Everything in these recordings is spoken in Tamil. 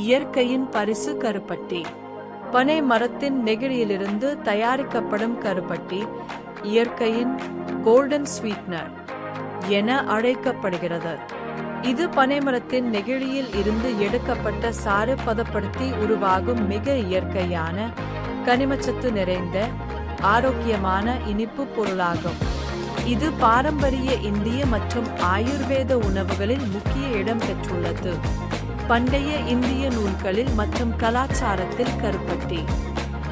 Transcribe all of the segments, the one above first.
இயற்கையின் பரிசு கருப்பட்டி. பனை மரத்தின் நெகிழியிலிருந்து தயாரிக்கப்படும் கருப்பட்டி இயற்கையின் கோல்டன் ஸ்வீட்னர் என அழைக்கப்படுகிறது. இது பனைமரத்தின் நெகிழியில் இருந்து எடுக்கப்பட்ட சாறு பதப்படுத்தி உருவாகும் மிக இயற்கையான கனிமச்சத்து நிறைந்த ஆரோக்கியமான இனிப்பு பொருளாகும். இது பாரம்பரிய இந்திய மற்றும் ஆயுர்வேத உணவுகளில் முக்கிய இடம் பெற்றுள்ளது. பண்டைய இந்திய நூல்களில் மற்றும் கலாச்சாரத்தில் கருப்பட்டி.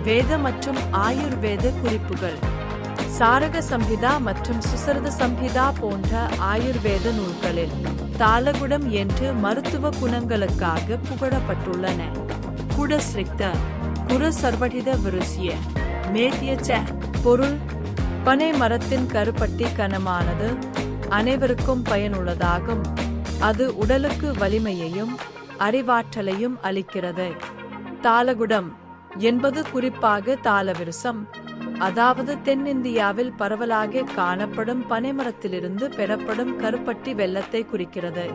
வேத மற்றும் ஆயுர்வேத குறிப்புகள். சாரக சம்ஹிதா மற்றும் சுசரத சம்ஹிதா போன்ற ஆயுர்வேத நூல்களில் தாளகுடம் என்று மருத்துவ குணங்களுக்காக புகழப்பட்டுள்ளன. குடஸ்ரிக்த குரு சர்வடித விருசிய மேத்தியச்ச பொருள் பனை மரத்தின் கருப்பட்டி கனமானது அனைவருக்கும் பயனுள்ளதாகும். அது உடலுக்கு வலிமையையும் அறிவாற்றலையும் அளிக்கிறது. தாளகுடம் என்பது குறிப்பாக தாளவிருசம். அதாவது தென்னிந்தியாவில் பரவலாக காணப்படும் பனைமரத்திலிருந்து பெறப்படும் கருப்பட்டி வெள்ளத்தை குறிக்கிறது.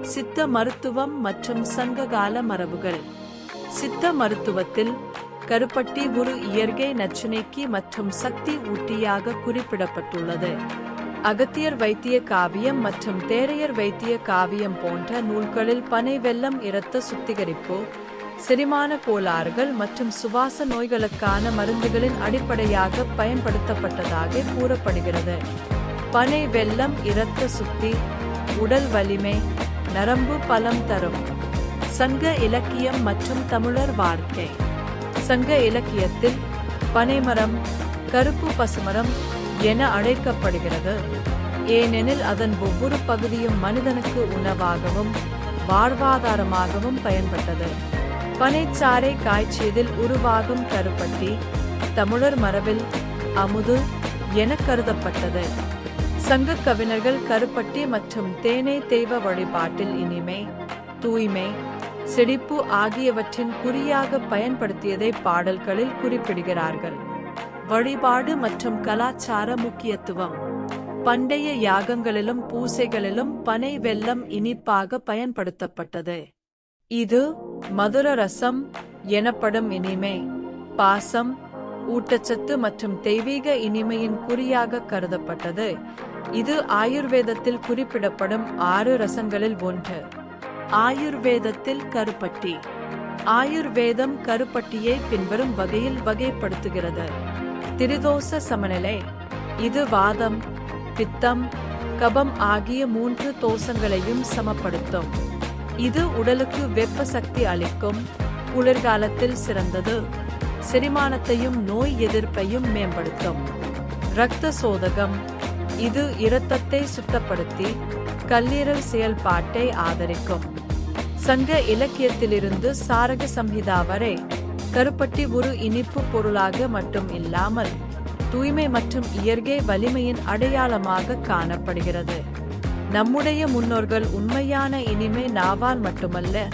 சித்த மருத்துவம் மற்றும் சங்ககால மரபுகள். சித்த மருத்துவத்தில் கருப்பட்டி ஒரு இயற்கை நச்சினைக்கு மற்றும் சக்தி ஊட்டியாக குறிப்பிடப்பட்டுள்ளது. அகத்தியர் வைத்திய காவியம் மற்றும் தேரையர் வைத்திய காவியம் போன்ற நூல்களில் பனை வெள்ளம் இரத்த சுத்திகரிப்பு செரிமான கோளாறுகள் மற்றும் சுவாச நோய்களுக்கான மருந்துகளின் அடிப்படையாக பயன்படுத்தப்பட்டதாக கூறப்படுகிறது. பனை வெல்லம் இரத்த சுத்தி உடல் வலிமை நரம்பு பலம் தரும். சங்க இலக்கியம் மற்றும் தமிழர் வாழ்க்கை. சங்க இலக்கியத்தில் பனைமரம் கருப்பு பசுமரம் என அழைக்கப்படுகிறது. ஏனெனில் அதன் ஒவ்வொரு பகுதியும் மனிதனுக்கு உணவாகவும் வாழ்வாதாரமாகவும் பயன்பட்டது. பனைச்சாறை காய்ச்சியதில் உருவாகும் கருப்பட்டி தமிழர் மரபில் அமுது என கருதப்பட்டது. சங்க கவிஞர்கள் கருப்பட்டி மற்றும் தேனை தெய்வ வழிபாட்டில் இனிமை தூய்மை செழிப்பு ஆகியவற்றின் குறியாக பயன்படுத்தியதை பாடல்களில் குறிப்பிடுகிறார்கள். வழிபாடு மற்றும் கலாச்சார முக்கியத்துவம். பண்டைய யாகங்களிலும் பூசைகளிலும் பனை வெல்லம் இனிப்பாக பயன்படுத்தப்பட்டது. இது மதுர ரசம் எனப்படும் இனிமை பாசம் ஊட்டச்சத்து மற்றும் தெய்வீக இனிமையின் குறியாக கருதப்பட்டது. இது ஆயுர்வேதத்தில் குறிப்பிடப்படும் ஆறு ரசங்களில் ஒன்று. ஆயுர்வேதத்தில் கருப்பட்டி. ஆயுர்வேதம் கருப்பட்டியை பின்வரும் வகையில் வகைப்படுத்துகிறது. திரிதோச சமநிலை. இது வாதம் பித்தம் கபம் ஆகிய மூன்று தோசங்களையும் சமப்படுத்தும். இது உடலுக்கு வெப்ப சக்தி அளிக்கும் குளிர்காலத்தில் சிறந்தது. செரிமானத்தையும் நோய் எதிர்ப்பையும் மேம்படுத்தும். இரத்த சோதகம் இது இரத்தத்தை சுத்தப்படுத்தி கல்லீரல் செயல்பாட்டை ஆதரிக்கும். சங்க இலக்கியத்திலிருந்து சாரக சம்ஹிதா வரை கருப்பட்டி ஒரு இனிப்பு பொருளாக மட்டும் இல்லாமல் தூய்மை மற்றும் இயற்கை வலிமையின் அடையாளமாக காணப்படுகிறது. நம்முடைய முன்னோர்கள் உண்மையான இனிமை நாவால் மட்டுமல்ல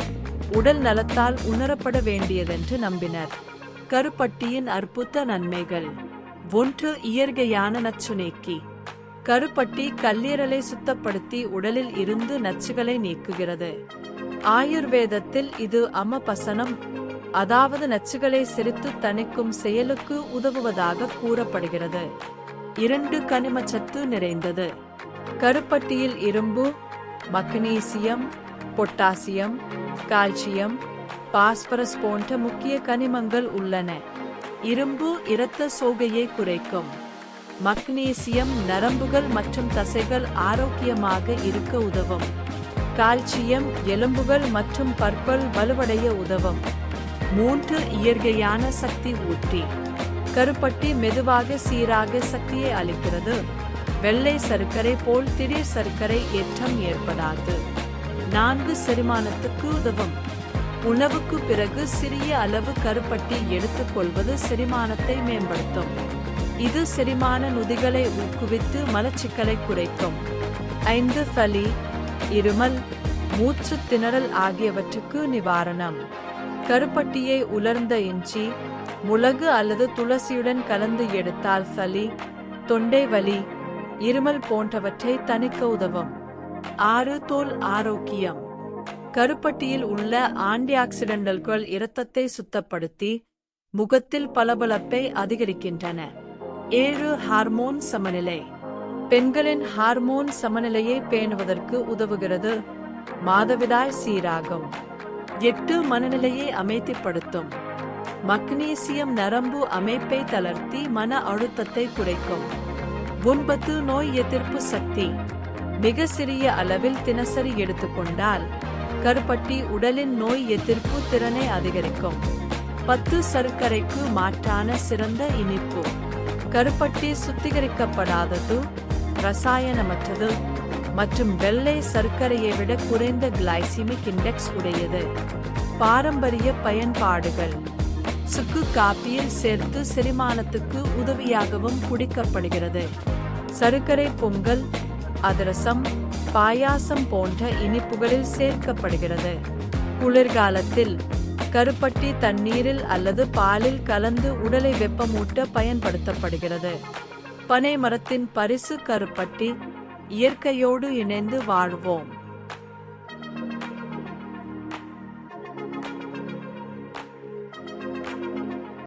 உடல் நலத்தால் உணரப்பட வேண்டியதென்று நம்பினர். கருப்பட்டியின் அற்புத நன்மைகள். ஒன்று இயற்கையான நச்சுநீக்கி கருப்பட்டி கல்லீரலை சுத்தப்படுத்தி உடலில் இருந்து நச்சுகளை நீக்குகிறது. ஆயுர்வேதத்தில் இது அமபசனம் அதாவது நச்சுகளை செலுத்து தணிக்கும் செயலுக்கு உதவுவதாக கூறப்படுகிறது. இரண்டு கனிமச்சத்து நிறைந்தது. கருப்பட்டியில் இரும்பு மக்னீசியம் பொட்டாசியம் கால்சியம் பாஸ்பரஸ் போன்ற முக்கிய கனிமங்கள் உள்ளன. இரும்பு இரத்த சோகையை குறைக்கும். மக்னீசியம் நரம்புகள் மற்றும் தசைகள் ஆரோக்கியமாக இருக்க உதவும். கால்சியம் எலும்புகள் மற்றும் பற்கள் வலுவடைய உதவும். மூன்று இயற்கையான சக்தி ஊட்டி. கருப்பட்டி மெதுவாக சீராக சக்தியை அளிக்கிறது. வெள்ளை சர்க்கரை போல் திடீர் சர்க்கரை ஏற்றம் ஏற்படாது. நான்கு செரிமானத்துக்கு உதவும். உணவுக்கு பிறகு சிறிய அளவு கருப்பட்டி எடுத்துக்கொள்வது செரிமானத்தை மேம்படுத்தும். இது செரிமான நுதிகளை ஊக்குவித்து மலச்சிக்கலை குறைக்கும். ஐந்து சளி இருமல் மூச்சு திணறல் ஆகியவற்றுக்கு நிவாரணம். கருப்பட்டியை உலர்ந்த இஞ்சி முளகு அல்லது துளசியுடன் கலந்து எடுத்தால் சளி தொண்டை வலி இருமல் போன்றவற்றை தணிக்க உதவும். ஆறு தோல் ஆரோக்கியம். கருப்பட்டியில் உள்ள ஆன்டிஆக்சிடென்டல்கள் இரத்தத்தை சுத்தப்படுத்தி முகத்தில் பளபளப்பை அதிகரிக்கின்றன. ஏழு ஹார்மோன் சமநிலை. பெண்களின் ஹார்மோன் சமநிலையை பேணுவதற்கு உதவுகிறது. மாதவிடாய் சீராகும். எட்டு மனநிலையை அமைதிப்படுத்தும். மக்னீசியம் நரம்பு அமைப்பை தளர்த்தி மன அழுத்தத்தை குறைக்கும். ஒன்பது நோய் எதிர்ப்பு சக்தி. மிக சிறிய அளவில் தினசரி எடுத்துக்கொண்டால் கருப்பட்டி உடலின் நோய் எதிர்ப்பு திறனை அதிகரிக்கும். பத்து சர்க்கரைக்கு மாற்றான சிறந்த இனிப்பு. கருப்பட்டி சுத்திகரிக்கப்படாதது ரசாயனமற்றது. மற்றும் வெள்ளை சர்க்கரையை விட குறைந்த கிளைசிமிக் இண்டெக்ஸ் உடையது. பாரம்பரிய பயன்பாடுகள். சுக்கு காப்பியில் சேர்த்து செரிமானத்துக்கு உதவியாகவும் குடிக்கப்படுகிறது. சர்க்கரை பொங்கல் அதிரசம் பாயாசம் போன்ற இனிப்புகளில் சேர்க்கப்படுகிறது. குளிர்காலத்தில் கருப்பட்டி தண்ணீரில் அல்லது பாலில் கலந்து உடலை வெப்பமூட்ட பயன்படுத்தப்படுகிறது. பனை மரத்தின் பரிசு கருப்பட்டி இயற்கையோடு இணைந்து வாழ்வோம்.